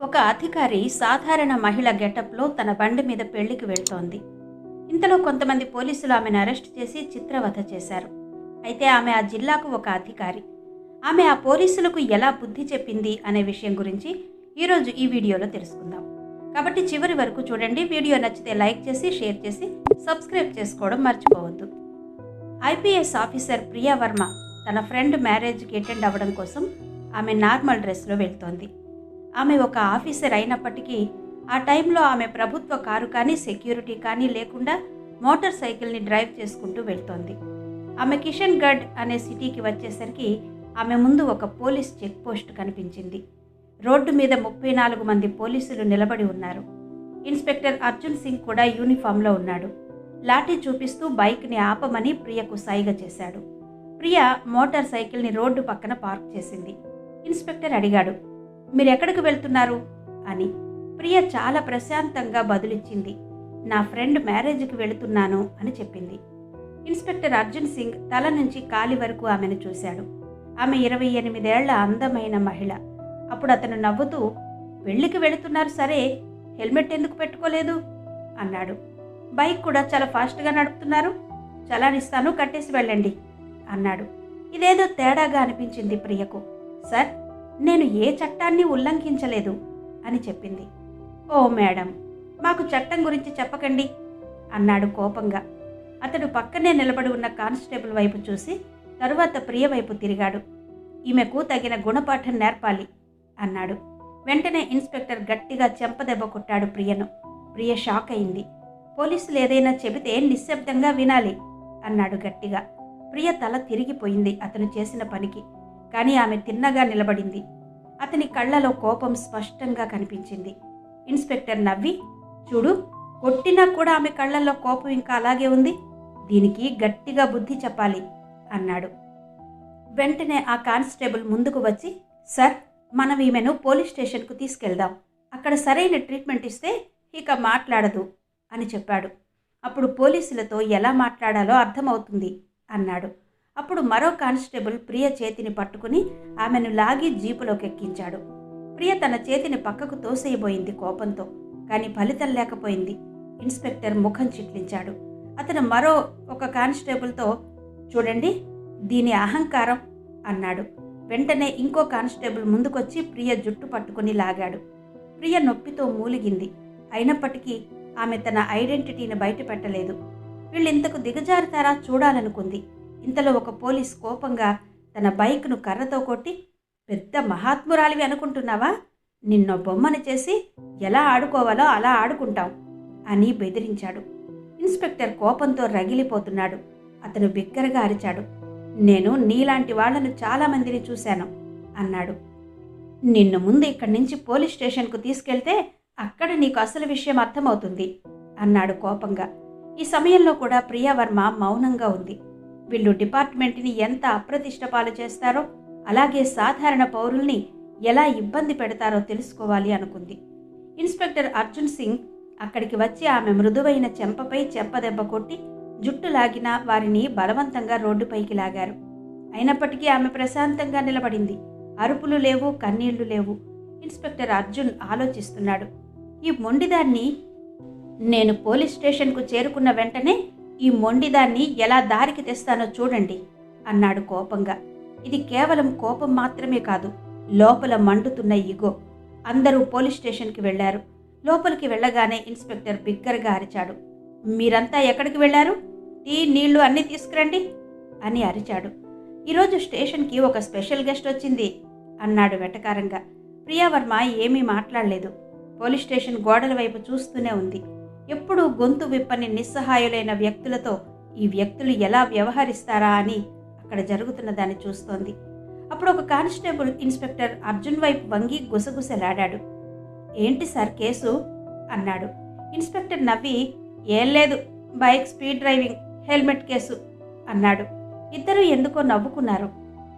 ఒక అధికారి సాధారణ మహిళ గెటప్లో తన బండి మీద పెళ్ళికి వెళ్తోంది. ఇంతలో కొంతమంది పోలీసులు ఆమెను అరెస్ట్ చేసి చిత్రవధ చేశారు. అయితే ఆమె ఆ జిల్లాకు ఒక అధికారి. ఆమె ఆ పోలీసులకు ఎలా బుద్ధి చెప్పింది అనే విషయం గురించి ఈరోజు ఈ వీడియోలో తెలుసుకుందాం. కాబట్టి చివరి వరకు చూడండి. వీడియో నచ్చితే లైక్ చేసి షేర్ చేసి సబ్స్క్రైబ్ చేసుకోవడం మర్చిపోవద్దు. ఐపీఎస్ ఆఫీసర్ ప్రియా వర్మ తన ఫ్రెండ్ మ్యారేజ్కి అటెండ్ అవ్వడం కోసం ఆమె నార్మల్ డ్రెస్లో వెళ్తోంది. ఆమె ఒక ఆఫీసర్ అయినప్పటికీ ఆ టైంలో ఆమె ప్రభుత్వ కారు కానీ సెక్యూరిటీ కానీ లేకుండా మోటార్ సైకిల్ని డ్రైవ్ చేసుకుంటూ వెళ్తోంది. ఆమె కిషన్ గఢ్ అనే సిటీకి వచ్చేసరికి ఆమె ముందు ఒక పోలీస్ చెక్ పోస్ట్ కనిపించింది. రోడ్డు మీద ముప్పై నాలుగు మంది పోలీసులు నిలబడి ఉన్నారు. ఇన్స్పెక్టర్ అర్జున్ సింగ్ కూడా యూనిఫామ్లో ఉన్నాడు. లాఠీ చూపిస్తూ బైక్ని ఆపమని ప్రియకు సైగ చేశాడు. ప్రియ మోటార్ సైకిల్ని రోడ్డు పక్కన పార్క్ చేసింది. ఇన్స్పెక్టర్ అడిగాడు మీరెక్కడికి వెళ్తున్నారు? అని ప్రియ చాలా ప్రశాంతంగా బదులిచ్చింది. నా ఫ్రెండ్ మ్యారేజ్కి వెళుతున్నాను అని చెప్పింది. ఇన్స్పెక్టర్ అర్జున్ సింగ్ తల నుంచి కాలి వరకు ఆమెను చూశాడు. ఆమె ఇరవై ఎనిమిదేళ్ళ అందమైన మహిళ. అప్పుడు అతను నవ్వుతూ పెళ్ళికి వెళుతున్నారు సరే హెల్మెట్ ఎందుకు పెట్టుకోలేదు? అన్నాడు. బైక్ కూడా చాలా ఫాస్ట్గా నడుపుతున్నారు. చలానిస్తాను కట్టేసి వెళ్ళండి అన్నాడు. ఇదేదో తేడాగా అనిపించింది ప్రియకు. సార్ నేను ఏ చట్టాన్ని ఉల్లంఘించలేదు అని చెప్పింది. ఓ మేడం మాకు చట్టం గురించి చెప్పకండి అన్నాడు కోపంగా. అతడు పక్కనే నిలబడి ఉన్న కానిస్టేబుల్ వైపు చూసి తరువాత ప్రియ వైపు తిరిగాడు. ఈమెకు తగిన గుణపాఠం నేర్పాలి అన్నాడు. వెంటనే ఇన్స్పెక్టర్ గట్టిగా చెంపదెబ్బ కొట్టాడు ప్రియను. ప్రియ షాక్ అయింది. పోలీసులు ఏదైనా చెబితే నిశ్శబ్దంగా వినాలి అన్నాడు గట్టిగా. ప్రియ తల తిరిగిపోయింది అతను చేసిన పనికి. కానీ ఆమె తిన్నగా నిలబడింది. అతని కళ్ళలో కోపం స్పష్టంగా కనిపించింది. ఇన్స్పెక్టర్ నవ్వి చూడు కొట్టినా కూడా ఆమె కళ్ళల్లో కోపం ఇంకా అలాగే ఉంది. దీనికి గట్టిగా బుద్ధి చెప్పాలి అన్నాడు. వెంటనే ఆ కానిస్టేబుల్ ముందుకు వచ్చి సార్ మనం ఈమెను పోలీస్ స్టేషన్కు తీసుకెళ్దాం. అక్కడ సరైన ట్రీట్మెంట్ ఇస్తే ఇక మాట్లాడదు అని చెప్పాడు. అప్పుడు పోలీసులతో ఎలా మాట్లాడాలో అర్థమవుతుంది అన్నాడు. అప్పుడు మరో కానిస్టేబుల్ ప్రియ చేతిని పట్టుకుని ఆమెను లాగి జీపులోకి ఎక్కించాడు ప్రియ తన చేతిని పక్కకు తోసేయబోయింది కోపంతో కానీ ఫలితం లేకపోయింది. ఇన్స్పెక్టర్ ముఖం చిట్లించాడు. అతను మరో ఒక కానిస్టేబుల్తో చూడండి దీని అహంకారం అన్నాడు. వెంటనే ఇంకో కానిస్టేబుల్ ముందుకొచ్చి ప్రియ జుట్టు పట్టుకుని లాగాడు. ప్రియ నొప్పితో మూలిగింది. అయినప్పటికీ ఆమె తన ఐడెంటిటీని బయట పెట్టలేదు వీళ్ళింతకు దిగజారుతారా చూడాలనుకుంది. ఇంతలో ఒక పోలీస్ కోపంగా తన బైక్ను కర్రతో కొట్టి పెద్ద మహాత్మురాలివి అనుకుంటున్నావా? నిన్న బొమ్మను చేసి ఎలా ఆడుకోవాలో అలా ఆడుకుంటాం అని బెదిరించాడు. ఇన్స్పెక్టర్ కోపంతో రగిలిపోతున్నాడు. అతను బిగ్గరగా అరిచాడు. నేను నీలాంటి వాళ్ళను చాలామందిని చూశాను అన్నాడు. నిన్ను ముందు ఇక్కడి నుంచి పోలీస్ స్టేషన్కు తీసుకెళ్తే అక్కడ నీకు అసలు విషయం అర్థమవుతుంది అన్నాడు కోపంగా. ఈ సమయంలో కూడా ప్రియావర్మ మౌనంగా ఉంది. వీళ్ళు డిపార్ట్మెంట్ని ఎంత అప్రతిష్ట పాలు చేస్తారో అలాగే సాధారణ పౌరుల్ని ఎలా ఇబ్బంది పెడతారో తెలుసుకోవాలి అనుకుంది. ఇన్స్పెక్టర్ అర్జున్ సింగ్ అక్కడికి వచ్చి ఆమె మృదువైన చెంపపై చెంపదెబ్బ కొట్టి జుట్టు లాగిన వారిని బలవంతంగా రోడ్డుపైకి లాగారు. అయినప్పటికీ ఆమె ప్రశాంతంగా నిలబడింది. అరుపులు లేవు కన్నీళ్ళు లేవు. ఇన్స్పెక్టర్ అర్జున్ ఆలోచిస్తున్నాడు. ఈ మొండిదాన్ని నేను పోలీస్ స్టేషన్కు చేరుకున్న వెంటనే ఈ మొండిదాన్ని ఎలా దారికి తెస్తానో చూడండి అన్నాడు కోపంగా. ఇది కేవలం కోపం మాత్రమే కాదు లోపల మండుతున్న ఇగో. అందరూ పోలీస్ స్టేషన్కి వెళ్ళారు లోపలికి వెళ్ళగానే ఇన్స్పెక్టర్ బిగ్గరగా అరిచాడు. మీరంతా ఎక్కడికి వెళ్ళారు టీ నీళ్ళు అన్నీ తీసుకురండి అని అరిచాడు. ఈరోజు స్టేషన్కి ఒక స్పెషల్ గెస్ట్ వచ్చింది అన్నాడు వెటకారంగా. ప్రియావర్మ ఏమీ మాట్లాడలేదు. పోలీస్ స్టేషన్ గోడల వైపు చూస్తూనే ఉంది. ఎప్పుడూ గొంతు విప్పని నిస్సహాయులైన వ్యక్తులతో ఈ వ్యక్తులు ఎలా వ్యవహరిస్తారా అని అక్కడ జరుగుతున్న దాన్ని చూస్తోంది. అప్పుడు ఒక కానిస్టేబుల్ ఇన్స్పెక్టర్ అర్జున్ వైపు వంగి గుసగుసలాడాడు. ఏంటి సార్ కేసు? అన్నాడు. ఇన్స్పెక్టర్ నవ్వి ఏం లేదు bike speed driving helmet case అన్నాడు. ఇద్దరు ఎందుకో నవ్వుకున్నారు.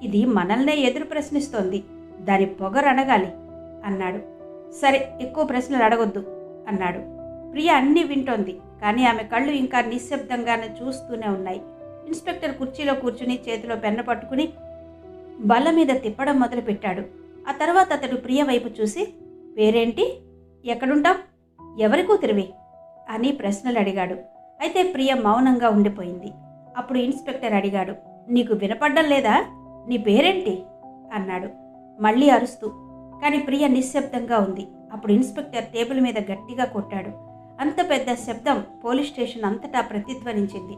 ఇది మనల్నే ఎదురు ప్రశ్నిస్తోంది. దాని పొగరనగాలి అన్నాడు. సరే ఎక్కువ ప్రశ్నలు అడగొద్దు అన్నాడు. ప్రియ అన్నీ వింటోంది కానీ ఆమె కళ్ళు ఇంకా నిశ్శబ్దంగానే చూస్తూనే ఉన్నాయి. ఇన్స్పెక్టర్ కుర్చీలో కూర్చుని చేతిలో పెన్న పట్టుకుని బల్ల మీద తిప్పడం మొదలుపెట్టాడు. ఆ తర్వాత అతడు ప్రియ వైపు చూసి పేరేంటి? ఎక్కడుంటావు? ఎవరి కూతురివి? అని ప్రశ్నలు అడిగాడు. అయితే ప్రియ మౌనంగా ఉండిపోయింది. అప్పుడు ఇన్స్పెక్టర్ అడిగాడు నీకు వినపడ్డం లేదా? నీ పేరేంటి? అన్నాడు. మళ్ళీ అరుస్తూ కానీ ప్రియ నిశ్శబ్దంగా ఉంది. అప్పుడు ఇన్స్పెక్టర్ టేబుల్ మీద గట్టిగా కొట్టాడు. అంత పెద్ద శబ్దం పోలీస్ స్టేషన్ అంతటా ప్రతిధ్వనించింది.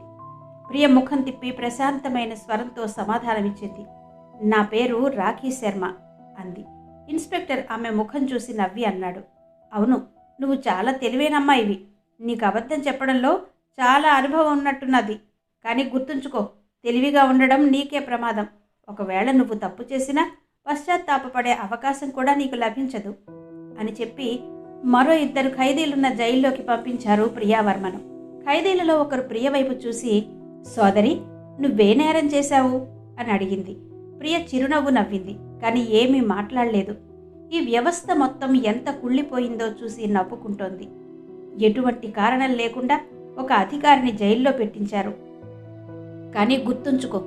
ప్రియ ముఖం తిప్పి ప్రశాంతమైన స్వరంతో సమాధానమిచ్చింది. నా పేరు రాఖీ శర్మ అంది. ఇన్స్పెక్టర్ ఆమె ముఖం చూసి నవ్వి అన్నాడు. అవును నువ్వు చాలా తెలివైన అమ్మాయివి నీకు అబద్ధం చెప్పడంలో చాలా అనుభవం ఉన్నట్టున్నది. కానీ గుర్తుంచుకో తెలివిగా ఉండడం నీకే ప్రమాదం. ఒకవేళ నువ్వు తప్పు చేసినా పశ్చాత్తాపపడే అవకాశం కూడా నీకు లభించదు అని చెప్పి మరో ఇద్దరు ఖైదీలున్న జైల్లోకి పంపించారు ప్రియావర్మను. ఖైదీలలో ఒకరు ప్రియ వైపు చూసి సోదరి నువ్వే నేరం చేశావు? అని అడిగింది. ప్రియ చిరునవ్వు నవ్వింది కానీ ఏమీ మాట్లాడలేదు. ఈ వ్యవస్థ మొత్తం ఎంత కుళ్ళిపోయిందో చూసి నవ్వుకుంటోంది. ఎటువంటి కారణం లేకుండా ఒక అధికారిని జైల్లో పెట్టించారు. కానీ గుర్తుంచుకో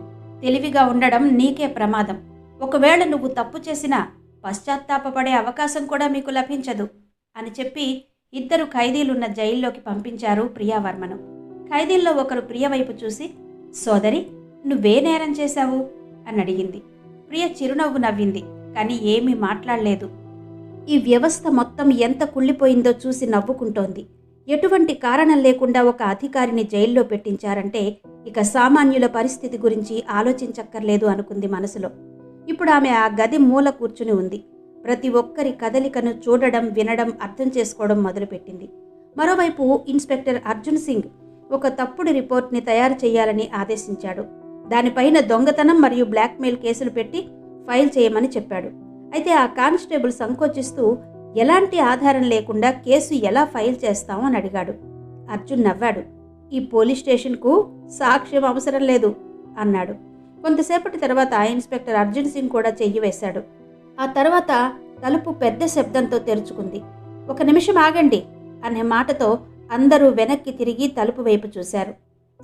తెలివిగా ఉండడం నీకే ప్రమాదం. ఒకవేళ నువ్వు తప్పు చేసినా పశ్చాత్తాపపడే అవకాశం కూడా మీకు లభించదు. అని చెప్పి ఇద్దరు ఖైదీలున్న జైల్లోకి పంపించారు ప్రియావర్మను. ఖైదీల్లో ఒకరు ప్రియ వైపు చూసి సోదరి నువ్వే నేరం చేశావు? అని అడిగింది. ప్రియ చిరునవ్వు నవ్వింది కానీ ఏమీ మాట్లాడలేదు. ఈ వ్యవస్థ మొత్తం ఎంత కుళ్ళిపోయిందో చూసి నవ్వుకుంటోంది. ఎటువంటి కారణం లేకుండా ఒక అధికారిని జైల్లో పెట్టించారంటే ఇక సామాన్యుల పరిస్థితి గురించి ఆలోచించక్కర్లేదు అనుకుంది మనసులో. ఇప్పుడు ఆమె ఆ గది మూల కూర్చుని ఉంది. ప్రతి ఒక్కరి కదలికను చూడడం వినడం అర్థం చేసుకోవడం మొదలుపెట్టింది. మరోవైపు ఇన్స్పెక్టర్ అర్జున్ సింగ్ ఒక తప్పుడు రిపోర్ట్ని తయారు చేయాలని ఆదేశించాడు. దానిపైన దొంగతనం మరియు బ్లాక్మెయిల్ కేసులు పెట్టి ఫైల్ చేయమని చెప్పాడు. అయితే ఆ కానిస్టేబుల్ సంకోచిస్తూ ఎలాంటి ఆధారం లేకుండా కేసు ఎలా ఫైల్ చేస్తాం అని అడిగాడు. అర్జున్ నవ్వాడు. ఈ పోలీస్ స్టేషన్కు సాక్ష్యం అవసరం లేదు అన్నాడు. కొంతసేపటి తర్వాత ఇన్స్పెక్టర్ అర్జున్ సింగ్ కూడా చెయ్యి వేశాడు. ఆ తర్వాత తలుపు పెద్ద శబ్దంతో తెరుచుకుంది. ఒక నిమిషం ఆగండి అనే మాటతో అందరూ వెనక్కి తిరిగి తలుపు వైపు చూశారు.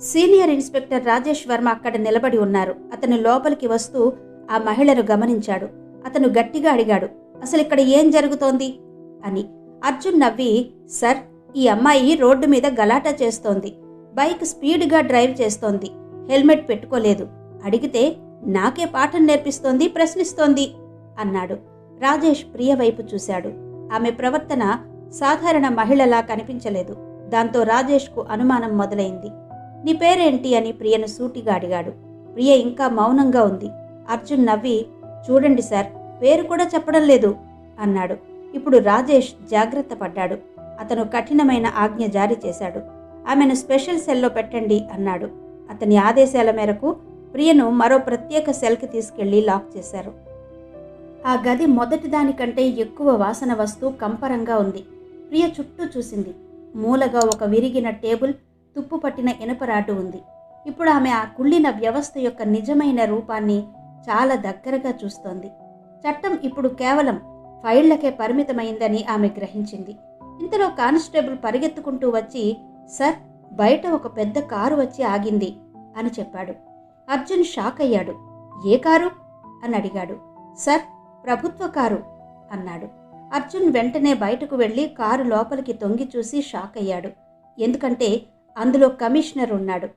సీనియర్ ఇన్స్పెక్టర్ రాజేష్ వర్మ అక్కడ నిలబడి ఉన్నారు. అతను లోపలికి వస్తూ ఆ మహిళను గమనించాడు. అతను గట్టిగా అడిగాడు అసలు ఇక్కడ ఏం జరుగుతోంది? అని. అర్జున్ నవ్వి సార్ ఈ అమ్మాయి రోడ్డు మీద గలాటా చేస్తోంది. బైక్ స్పీడ్గా డ్రైవ్ చేస్తోంది. హెల్మెట్ పెట్టుకోలేదు. అడిగితే నాకే పాఠం నేర్పిస్తోంది ప్రశ్నిస్తోంది. అన్నాడు. రాజేష్ ప్రియ వైపు చూశాడు. ఆమె ప్రవర్తన సాధారణ మహిళలా కనిపించలేదు. దాంతో రాజేష్కు అనుమానం మొదలైంది. నీ పేరేంటి అని ప్రియను సూటిగా అడిగాడు. ప్రియ ఇంకా మౌనంగా ఉంది. అర్జున్ నవ్వి చూడండి సార్ పేరు కూడా చెప్పడం లేదు అన్నాడు. ఇప్పుడు రాజేష్ జాగ్రత్త పడ్డాడు. అతను కఠినమైన ఆజ్ఞ జారీ చేశాడు. ఆమెను స్పెషల్ సెల్లో పెట్టండి అన్నాడు. అతని ఆదేశాల మేరకు ప్రియను మరో ప్రత్యేక సెల్కి తీసుకెళ్ళి లాక్ చేశారు. ఆ గది మొదటి దానికంటే ఎక్కువ వాసన వస్తూ కంపరంగా ఉంది. ప్రియ చుట్టూ చూసింది. మూలగా ఒక విరిగిన టేబుల్ తుప్పు పట్టిన ఇనపరాటు ఉంది. ఇప్పుడు ఆమె ఆ కుళ్ళిన వ్యవస్థ యొక్క నిజమైన రూపాన్ని చాలా దగ్గరగా చూస్తోంది. చట్టం ఇప్పుడు కేవలం ఫైళ్ళకే పరిమితమైందని ఆమె గ్రహించింది. ఇంతలో కానిస్టేబుల్ పరిగెత్తుకుంటూ వచ్చి సర్ బయట ఒక పెద్ద కారు వచ్చి ఆగింది అని చెప్పాడు. అర్జున్ షాక్ అయ్యాడు ఏ కారు? అని అడిగాడు. సర్ ప్రభుత్వ కారు అన్నాడు. అర్జున్ వెంటనే బయటకు వెళ్ళి కారు లోపలికి తొంగి చూసి షాక్ అయ్యాడు. ఎందుకంటే అందులో కమిషనర్ ఉన్నాడు.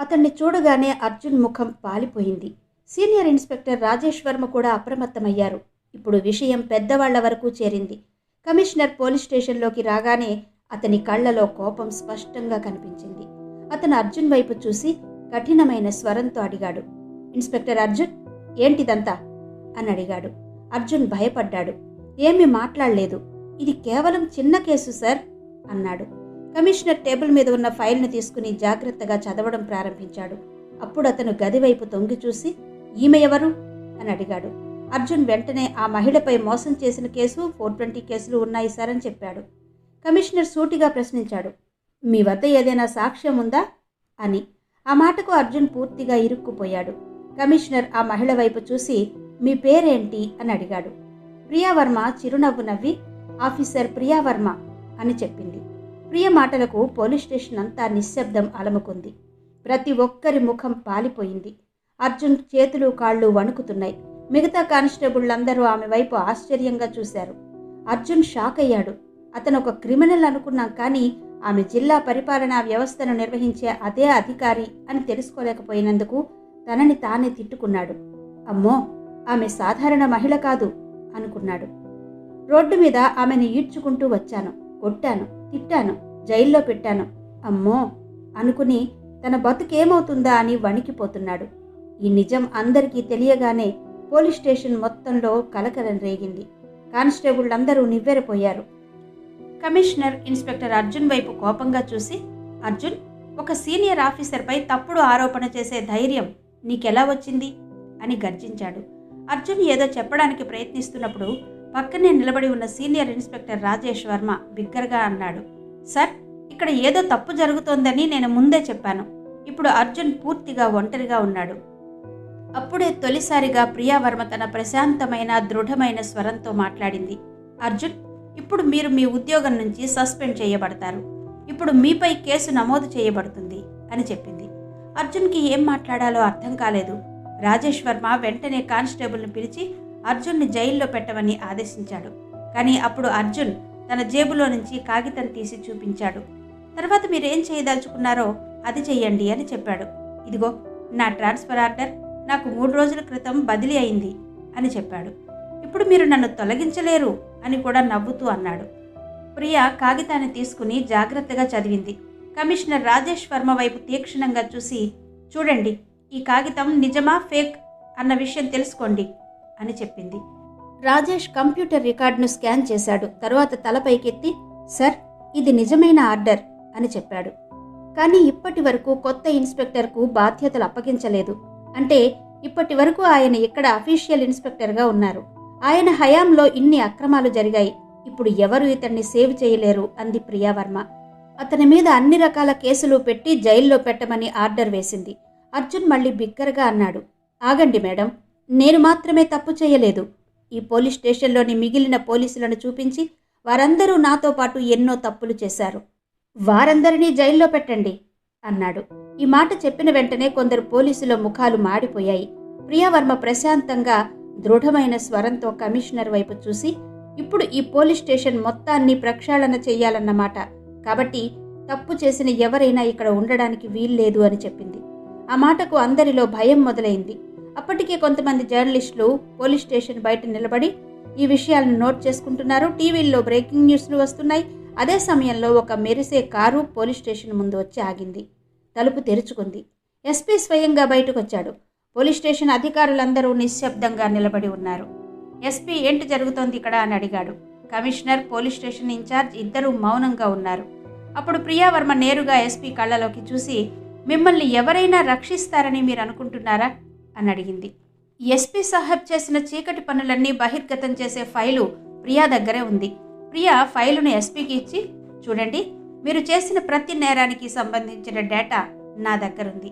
అతన్ని చూడగానే అర్జున్ ముఖం పాలిపోయింది. సీనియర్ ఇన్స్పెక్టర్ రాజేష్ వర్మ కూడా అప్రమత్తమయ్యారు. ఇప్పుడు విషయం పెద్దవాళ్ళ వరకు చేరింది. కమిషనర్ పోలీస్ స్టేషన్లోకి రాగానే అతని కళ్ళలో కోపం స్పష్టంగా కనిపించింది. అతను అర్జున్ వైపు చూసి కఠినమైన స్వరంతో అడిగాడు. ఇన్స్పెక్టర్ అర్జున్ ఏంటిదంతా? అని అడిగాడు. అర్జున్ భయపడ్డాడు. ఏమీ మాట్లాడలేదు. ఇది కేవలం చిన్న కేసు సార్ అన్నాడు. కమిషనర్ టేబుల్ మీద ఉన్న ఫైల్ను తీసుకుని జాగ్రత్తగా చదవడం ప్రారంభించాడు. అప్పుడు అతను గదివైపు తొంగి చూసి ఈమె ఎవరు? అని అడిగాడు. అర్జున్ వెంటనే ఆ మహిళపై మోసం చేసిన కేసు ఫోర్ ట్వంటీ కేసులు ఉన్నాయి సార్ అని చెప్పాడు. కమిషనర్ సూటిగా ప్రశ్నించాడు. మీ వద్ద ఏదైనా సాక్ష్యం ఉందా? అని. ఆ మాటకు అర్జున్ పూర్తిగా ఇరుక్కుపోయాడు. కమిషనర్ ఆ మహిళ వైపు చూసి మీ పేరేంటి? అని అడిగాడు. ప్రియావర్మ చిరునవ్వు నవ్వి ఆఫీసర్ ప్రియావర్మ అని చెప్పింది. ప్రియ మాటలకు పోలీస్ స్టేషన్ అంతా నిశ్శబ్దం అలముకుంది. ప్రతి ఒక్కరి ముఖం పాలిపోయింది. అర్జున్ చేతులు కాళ్ళు వణుకుతున్నాయి. మిగతా కానిస్టేబుళ్ళందరూ ఆమె వైపు ఆశ్చర్యంగా చూశారు. అర్జున్ షాక్ అయ్యాడు. అతను ఒక క్రిమినల్ అనుకున్నాం కానీ ఆమె జిల్లా పరిపాలనా వ్యవస్థను నిర్వహించే అదే అధికారి అని తెలుసుకోలేకపోయినందుకు తనని తానే తిట్టుకున్నాడు. అమ్మో! ఆమె సాధారణ మహిళ కాదు అనుకున్నాడు. రోడ్డు మీద ఆమెను ఈడ్చుకుంటూ వచ్చాను. కొట్టాను తిట్టాను జైల్లో పెట్టాను. అమ్మో! అనుకుని తన బతుకేమవుతుందా అని వణికిపోతున్నాడు. ఈ నిజం అందరికీ తెలియగానే పోలీస్ స్టేషన్ మొత్తంలో కలకలం రేగింది. కానిస్టేబుళ్ళందరూ నివ్వెరపోయారు. కమిషనర్ ఇన్స్పెక్టర్ అర్జున్ వైపు కోపంగా చూసి అర్జున్ ఒక సీనియర్ ఆఫీసర్పై తప్పుడు ఆరోపణ చేసే ధైర్యం నీకెలా వచ్చింది? అని గర్జించాడు. అర్జున్ ఏదో చెప్పడానికి ప్రయత్నిస్తున్నప్పుడు పక్కనే నిలబడి ఉన్న సీనియర్ ఇన్స్పెక్టర్ రాజేష్ వర్మ బిగ్గరగా అన్నాడు సార్ ఇక్కడ ఏదో తప్పు జరుగుతోందని నేను ముందే చెప్పాను. ఇప్పుడు అర్జున్ పూర్తిగా ఒంటరిగా ఉన్నాడు. అప్పుడే తొలిసారిగా ప్రియావర్మ తన ప్రశాంతమైన దృఢమైన స్వరంతో మాట్లాడింది అర్జున్ ఇప్పుడు మీరు మీ ఉద్యోగం నుంచి సస్పెండ్ చేయబడతారు. ఇప్పుడు మీపై కేసు నమోదు చేయబడుతుంది అని చెప్పింది. అర్జున్కి ఏం మాట్లాడాలో అర్థం కాలేదు. రాజేష్ వర్మ వెంటనే కానిస్టేబుల్ని పిలిచి అర్జున్ని జైల్లో పెట్టమని ఆదేశించాడు. కానీ అప్పుడు అర్జున్ తన జేబులో నుంచి కాగితం తీసి చూపించాడు. తర్వాత మీరేం చేయదలుచుకున్నారో అది చెయ్యండి అని చెప్పాడు. ఇదిగో నా ట్రాన్స్ఫర్ ఆర్డర్ నాకు మూడు రోజుల క్రితం బదిలీ అయింది అని చెప్పాడు. ఇప్పుడు మీరు నన్ను తొలగించలేరు అని కూడా నవ్వుతూ అన్నాడు. ప్రియ కాగితాన్ని తీసుకుని జాగ్రత్తగా చదివింది. కమిషనర్ రాజేష్ వర్మ వైపు తీక్షణంగా చూసి చూడండి ఈ కాగితం నిజమా ఫేక్ అన్న విషయం తెలుసుకోండి అని చెప్పింది. రాజేష్ కంప్యూటర్ రికార్డును స్కాన్ చేశాడు. తరువాత తలపైకెత్తి సార్ ఇది నిజమైన ఆర్డర్ అని చెప్పాడు. కానీ ఇప్పటి వరకు కొత్త ఇన్స్పెక్టర్కు బాధ్యతలు అప్పగించలేదు. అంటే ఇప్పటి వరకు ఆయన ఇక్కడ అఫీషియల్ ఇన్స్పెక్టర్గా ఉన్నారు. ఆయన హయాంలో ఇన్ని అక్రమాలు జరిగాయి. ఇప్పుడు ఎవరు ఇతన్ని సేవ్ చేయలేరు? అంది ప్రియావర్మ. అతని మీద అన్ని రకాల కేసులు పెట్టి జైల్లో పెట్టమని ఆర్డర్ వేసింది. అర్జున్ మళ్ళీ బిగ్గరగా అన్నాడు. ఆగండి మేడం నేను మాత్రమే తప్పు చేయలేదు. ఈ పోలీస్ స్టేషన్లోని మిగిలిన పోలీసులను చూపించి వారందరూ నాతో పాటు ఎన్నో తప్పులు చేశారు. వారందరినీ జైల్లో పెట్టండి అన్నాడు. ఈ మాట చెప్పిన వెంటనే కొందరు పోలీసుల ముఖాలు మాడిపోయాయి. ప్రియావర్మ ప్రశాంతంగా దృఢమైన స్వరంతో కమిషనర్ వైపు చూసి ఇప్పుడు ఈ పోలీస్ స్టేషన్ మొత్తాన్ని ప్రక్షాళన చేయాలన్నమాట. కాబట్టి తప్పు చేసిన ఎవరైనా ఇక్కడ ఉండడానికి వీల్లేదు అని చెప్పింది. ఆ మాటకు అందరిలో భయం మొదలైంది. అప్పటికే కొంతమంది జర్నలిస్టులు పోలీస్ స్టేషన్ బయట నిలబడి ఈ విషయాలను నోట్ చేసుకుంటున్నారు. టీవీల్లో బ్రేకింగ్ న్యూస్లు వస్తున్నాయి. అదే సమయంలో ఒక మెరిసే కారు పోలీస్ స్టేషన్ ముందు వచ్చి ఆగింది. తలుపు తెరుచుకుంది. ఎస్పీ స్వయంగా బయటకు వచ్చాడు పోలీస్ స్టేషన్ అధికారులందరూ నిశ్శబ్దంగా నిలబడి ఉన్నారు. ఎస్పీ ఏంటి జరుగుతోంది ఇక్కడ? అని అడిగాడు. కమిషనర్ పోలీస్ స్టేషన్ ఇన్ఛార్జ్ ఇద్దరూ మౌనంగా ఉన్నారు. అప్పుడు ప్రియావర్మ నేరుగా ఎస్పీ కళ్ళలోకి చూసి మిమ్మల్ని ఎవరైనా రక్షిస్తారని మీరు అనుకుంటున్నారా? అని అడిగింది. ఎస్పీ సాహెబ్ చేసిన చీకటి పనులన్నీ బహిర్గతం చేసే ఫైలు ప్రియా దగ్గరే ఉంది. ప్రియా ఫైలును ఎస్పీకి ఇచ్చి చూడండి మీరు చేసిన ప్రతి నేరానికి సంబంధించిన డేటా నా దగ్గరుంది.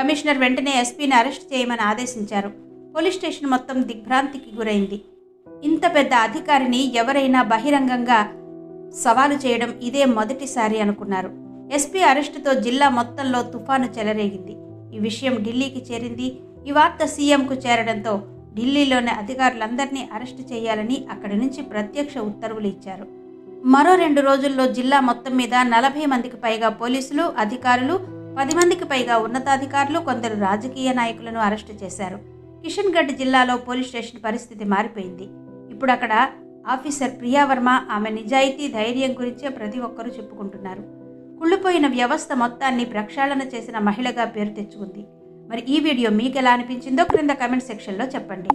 కమిషనర్ వెంటనే ఎస్పీని అరెస్ట్ చేయమని ఆదేశించారు. పోలీస్ స్టేషన్ మొత్తం దిగ్భ్రాంతికి గురైంది. ఇంత పెద్ద అధికారిని ఎవరైనా బహిరంగంగా సవాలు చేయడం ఇదే మొదటిసారి అనుకున్నారు. ఎస్పీ అరెస్టుతో జిల్లా మొత్తంలో తుఫాను చెలరేగింది. ఈ విషయం ఢిల్లీకి చేరింది. ఈ వార్త సీఎంకు చేరడంతో ఢిల్లీలోని అధికారులందరినీ అరెస్టు చేయాలని అక్కడి నుంచి ప్రత్యక్ష ఉత్తర్వులు ఇచ్చారు. మరో రెండు రోజుల్లో జిల్లా మొత్తం మీద నలభై మందికి పైగా పోలీసులు అధికారులు పది మందికి పైగా ఉన్నతాధికారులు కొందరు రాజకీయ నాయకులను అరెస్టు చేశారు. కిషన్గఢ్ జిల్లాలో పోలీస్ స్టేషన్ పరిస్థితి మారిపోయింది. ఇప్పుడు అక్కడ ఆఫీసర్ ప్రియావర్మ ఆమె నిజాయితీ ధైర్యం గురించే ప్రతి ఒక్కరూ చెప్పుకుంటున్నారు. కుళ్ళిపోయిన వ్యవస్థ మొత్తాన్ని ప్రక్షాళన చేసిన మహిళగా పేరు తెచ్చుకుంది. మరి ఈ వీడియో మీకు ఎలా అనిపించిందో క్రింద కమెంట్ సెక్షన్లో చెప్పండి.